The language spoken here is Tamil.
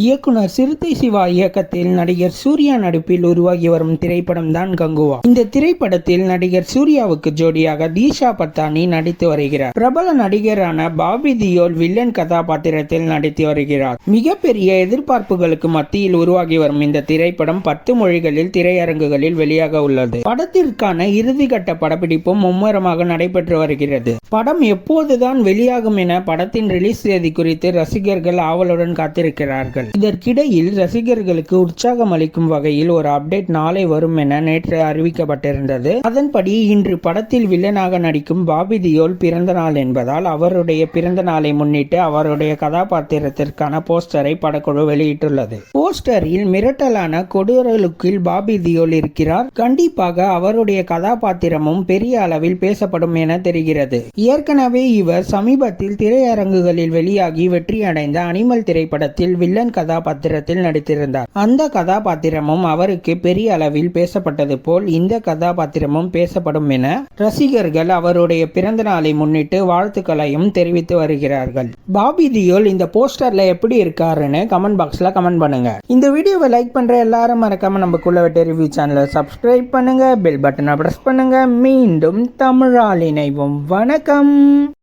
இயக்குனர் சிறுத்தை சிவா இயக்கத்தில் நடிகர் சூர்யா நடிப்பில் உருவாகி வரும் திரைப்படம் தான் கங்குவா. இந்த திரைப்படத்தில் நடிகர் சூர்யாவுக்கு ஜோடியாக தீஷா பத்தானி நடித்து வருகிறார். பிரபல நடிகரான பாபி தியோல் வில்லன் கதாபாத்திரத்தில் நடித்து வருகிறார். மிகப்பெரிய எதிர்பார்ப்புகளுக்கு மத்தியில் உருவாகி வரும் இந்த திரைப்படம் பத்து மொழிகளில் திரையரங்குகளில் வெளியாக உள்ளது. படத்திற்கான இறுதிக்கட்ட படப்பிடிப்பும் மும்முரமாக நடைபெற்று வருகிறது. படம் எப்போதுதான் வெளியாகும் என படத்தின் ரிலீஸ் தேதி குறித்து ரசிகர்கள் ஆவலுடன் காத்திருக்கிறார்கள். இதற்கிடையில் ரசிகர்களுக்கு உற்சாகம் அளிக்கும் வகையில் ஒரு அப்டேட் நாளை வரும் என நேற்று அறிவிக்கப்பட்டிருந்தது. அதன்படி இன்று படத்தில் வில்லனாக நடிக்கும் பாபி தியோல் பிறந்த நாள் என்பதால் அவருடைய பிறந்த நாளை முன்னிட்டு அவருடைய கதாபாத்திரத்திற்கான போஸ்டரை படக்குழு வெளியிட்டுள்ளது. போஸ்டரில் மிரட்டலான கொடூர லுக்கில் பாபி தியோல் இருக்கிறார். கண்டிப்பாக அவருடைய கதாபாத்திரமும் பெரிய அளவில் பேசப்படும் என தெரிகிறது. ஏற்கனவே இவர் சமீபத்தில் திரையரங்குகளில் வெளியாகி வெற்றி அடைந்த அனிமல் திரைப்படத்தில் வில்லன் கதாபாத்திரத்தில் நடித்திருந்தார். அந்த கதாபாத்திரமும் அவருக்கு பெரிய அளவில் பேசப்பட்டது போல் இந்த கதாபாத்திரமும் பேசப்படும் என ரசிகர்கள் அவருடைய பிறந்த நாளை முன்னிட்டு வாழ்த்துக்களையும் தெரிவித்து வருகிறார்கள். பாபி தியோல் இந்த போஸ்டர்ல எப்படி இருக்காருன்னு கமெண்ட் பாக்ஸ்ல கமெண்ட் பண்ணுங்க. இந்த வீடியோவை லைக் பண்ற எல்லாரும் மறக்காம நம்ம குள்ளவெட்ட ரிவ்யூ சேனலை சப்ஸ்கிரைப் பண்ணுங்க பெல் பட்டனை பிரஸ் பண்ணுங்க. மீண்டும் தமிழால் இணைவோம். வணக்கம்.